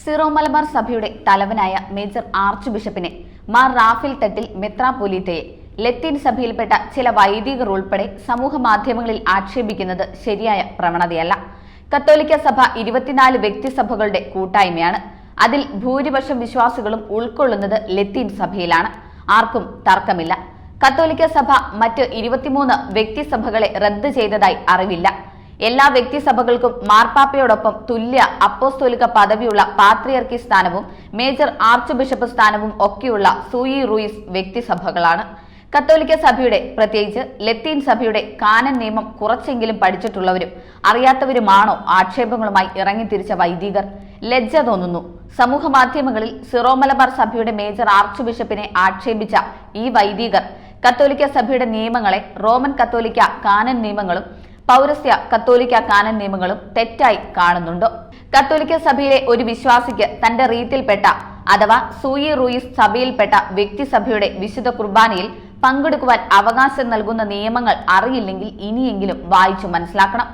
Syro Malabar സഭയുടെ തലവനായ major arch ബിഷപ്പിനെ മാർ റാഫേൽ തട്ടിൽ മെത്രാപൊലീത്തയെ ലത്തീൻ സഭയിൽപ്പെട്ട ചില വൈദികർ ഉൾപ്പെടെ സമൂഹ മാധ്യമങ്ങളിൽ ആക്ഷേപിക്കുന്നത് ശരിയായ പ്രവണതയല്ല. കത്തോലിക്ക സഭ ഇരുപത്തിനാല് വ്യക്തിസഭകളുടെ കൂട്ടായ്മയാണ്. അതിൽ ഭൂരിപക്ഷം വിശ്വാസികളും ഉൾക്കൊള്ളുന്നത് ലത്തീൻ സഭയിലാണ്. ആർക്കും തർക്കമില്ല. കത്തോലിക്ക സഭ മറ്റ് ഇരുപത്തിമൂന്ന് വ്യക്തിസഭകളെ റദ്ദ് ചെയ്തതായി അറിവില്ല. എല്ലാ വ്യക്തിസഭകൾക്കും മാർപ്പാപ്പയോടൊപ്പം തുല്യ അപ്പോസ്തോലിക പദവിയുള്ള പാത്രിയർക്കി സ്ഥാനവും മേജർ ആർച്ച് ബിഷപ്പ് സ്ഥാനവും ഒക്കെയുള്ള സൂയി റൂയിസ് വ്യക്തിസഭകളാണ് കത്തോലിക്ക സഭയുടെ പ്രത്യേകിച്ച് ലത്തീൻ സഭയുടെ കാനൻ നിയമം കുറച്ചെങ്കിലും പഠിച്ചിട്ടുള്ളവരും അറിയാത്തവരുമാണോ ആക്ഷേപങ്ങളുമായി ഇറങ്ങിത്തിരിച്ച വൈദികർ? ലജ്ജ തോന്നുന്നു. സമൂഹ മാധ്യമങ്ങളിൽ സിറോ മലബാർ സഭയുടെ മേജർ ആർച്ച് ബിഷപ്പിനെ ആക്ഷേപിച്ച ഈ വൈദികർ കത്തോലിക്ക സഭയുടെ നിയമങ്ങളെ റോമൻ കത്തോലിക്ക കാനൻ നിയമങ്ങളും പൗരസ്ത്യ കത്തോലിക്ക കാനൻ നിയമങ്ങളും തെറ്റായി കാണുന്നുണ്ടോ. കത്തോലിക്ക സഭയിലെ ഒരു വിശ്വാസിക്ക് തന്റെ റീത്തിൽപ്പെട്ട അഥവാ സൂയി റൂയിസ് സഭയിൽപ്പെട്ട വ്യക്തി സഭയുടെ വിശുദ്ധ കുർബാനയിൽ പങ്കെടുക്കുവാൻ അവകാശം നൽകുന്ന നിയമങ്ങൾ അറിയില്ലെങ്കിൽ ഇനിയെങ്കിലും വായിച്ചു മനസ്സിലാക്കണം.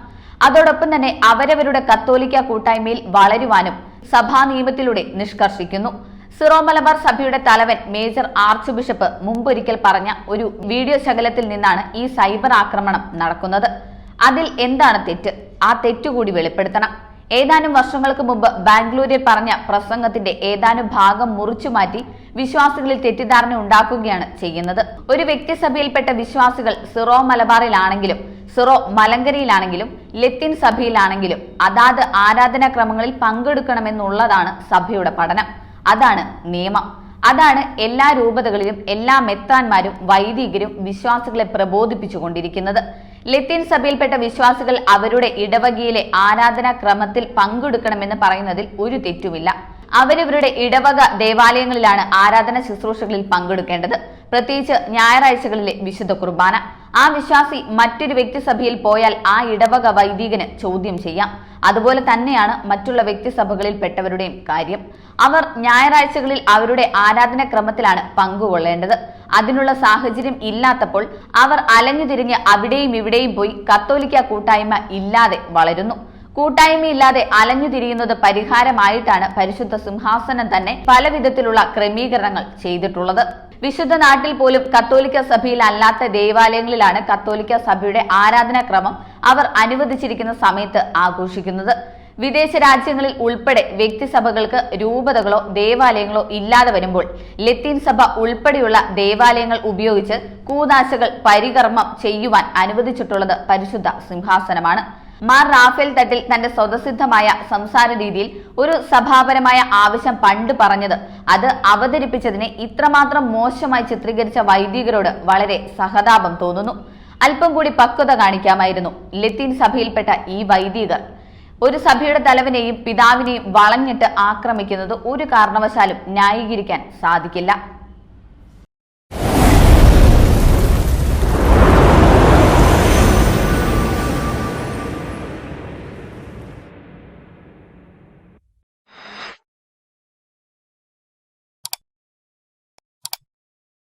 അതോടൊപ്പം തന്നെ അവരവരുടെ കത്തോലിക്ക കൂട്ടായ്മയിൽ വളരുവാനും സഭാ നിയമത്തിലൂടെ നിഷ്കർഷിക്കുന്നു. സിറോ മലബാർ സഭയുടെ തലവൻ മേജർ ആർച്ച് ബിഷപ്പ് മുമ്പൊരിക്കൽ പറഞ്ഞ ഒരു വീഡിയോ ശകലത്തിൽ നിന്നാണ് ഈ സൈബർ ആക്രമണം നടക്കുന്നത്. അതിൽ എന്താണ് തെറ്റ്? ആ തെറ്റുകൂടി വെളിപ്പെടുത്തണം. ഏതാനും വർഷങ്ങൾക്ക് മുമ്പ് ബാംഗ്ലൂരിൽ പറഞ്ഞ പ്രസംഗത്തിന്റെ ഏതാനും ഭാഗം മുറിച്ചു മാറ്റി വിശ്വാസികളിൽ തെറ്റിദ്ധാരണ ഉണ്ടാക്കുകയാണ് ചെയ്യുന്നത്. ഒരു വ്യക്തിസഭയിൽപ്പെട്ട വിശ്വാസികൾ സിറോ മലബാറിലാണെങ്കിലും സിറോ മലങ്കരയിലാണെങ്കിലും ലത്തിൻ സഭയിലാണെങ്കിലും അതാത് ആരാധനാക്രമങ്ങളിൽ പങ്കെടുക്കണമെന്നുള്ളതാണ് സഭയുടെ പഠനം. അതാണ് നിയമം. അതാണ് എല്ലാ രൂപതകളിലും എല്ലാ മെത്രാന്മാരും വൈദികരും വിശ്വാസികളെ പ്രബോധിപ്പിച്ചുകൊണ്ടിരിക്കുന്നത്. ലത്തീൻ സഭയിൽപ്പെട്ട വിശ്വാസികൾ അവരുടെ ഇടവകയിലെ ആരാധനാക്രമത്തിൽ പങ്കെടുക്കണമെന്ന് പറയുന്നതിൽ ഒരു തെറ്റുമില്ല. അവരിവരുടെ ഇടവക ദേവാലയങ്ങളിലാണ് ആരാധന ശുശ്രൂഷകളിൽ പങ്കെടുക്കേണ്ടത്. പ്രത്യേകിച്ച് ഞായറാഴ്ചകളിലെ വിശുദ്ധ കുർബാന. ആ വിശ്വാസി മറ്റൊരു വ്യക്തി സഭയിൽ പോയാൽ ആ ഇടവക വൈദികന് ചോദ്യം ചെയ്യാം. അതുപോലെ തന്നെയാണ് മറ്റുള്ള വ്യക്തിസഭകളിൽ പെട്ടവരുടെയും കാര്യം. അവർ ഞായറാഴ്ചകളിൽ അവരുടെ ആരാധനാക്രമത്തിലാണ് പങ്കുകൊള്ളേണ്ടത്. അതിനുള്ള സാഹചര്യം ഇല്ലാത്തപ്പോൾ അവർ അലഞ്ഞു തിരിഞ്ഞ് അവിടെയും ഇവിടെയും പോയി കത്തോലിക്ക കൂട്ടായ്മ ഇല്ലാതെ വളരുന്നു. കൂട്ടായ്മയില്ലാതെ അലഞ്ഞു തിരിയുന്നത് പരിഹാരമായിട്ടാണ് പരിശുദ്ധ സിംഹാസനം തന്നെ പല വിധത്തിലുള്ള ക്രമീകരണങ്ങൾ ചെയ്തിട്ടുള്ളത്. വിശുദ്ധ നാട്ടിൽ പോലും കത്തോലിക്ക സഭയിൽ അല്ലാത്ത ദേവാലയങ്ങളിലാണ് കത്തോലിക്ക സഭയുടെ ആരാധനാക്രമം അവർ അനുവദിച്ചിരിക്കുന്ന സമയത്ത് ആഘോഷിക്കുന്നത്. വിദേശ രാജ്യങ്ങളിൽ ഉൾപ്പെടെ വ്യക്തിസഭകൾക്ക് രൂപതകളോ ദേവാലയങ്ങളോ ഇല്ലാതെ വരുമ്പോൾ ലത്തീൻ സഭ ഉൾപ്പെടെയുള്ള ദേവാലയങ്ങൾ ഉപയോഗിച്ച് കൂതാശകൾ പരികർമ്മം ചെയ്യുവാൻ അനുവദിച്ചിട്ടുള്ളത് പരിശുദ്ധ സിംഹാസനമാണ്. മാർ റാഫേൽ തട്ടിൽ തന്റെ സ്വതസിദ്ധമായ സംസാര രീതിയിൽ ഒരു സഭാപരമായ ആവശ്യം പണ്ട് പറഞ്ഞത് അത് അവതരിപ്പിച്ചതിനെ ഇത്രമാത്രം മോശമായി ചിത്രീകരിച്ച വൈദികരോട് വളരെ സഹതാപം തോന്നുന്നു. അല്പം കൂടി പക്വത കാണിക്കാമായിരുന്നു ലത്തീൻ സഭയിൽപ്പെട്ട ഈ വൈദികർ. ഒരു സഭയുടെ തലവനെയും പിതാവിനെയും വളഞ്ഞിട്ട് ആക്രമിക്കുന്നത് ഒരു കാരണവശാലും ന്യായീകരിക്കാൻ സാധിക്കില്ല.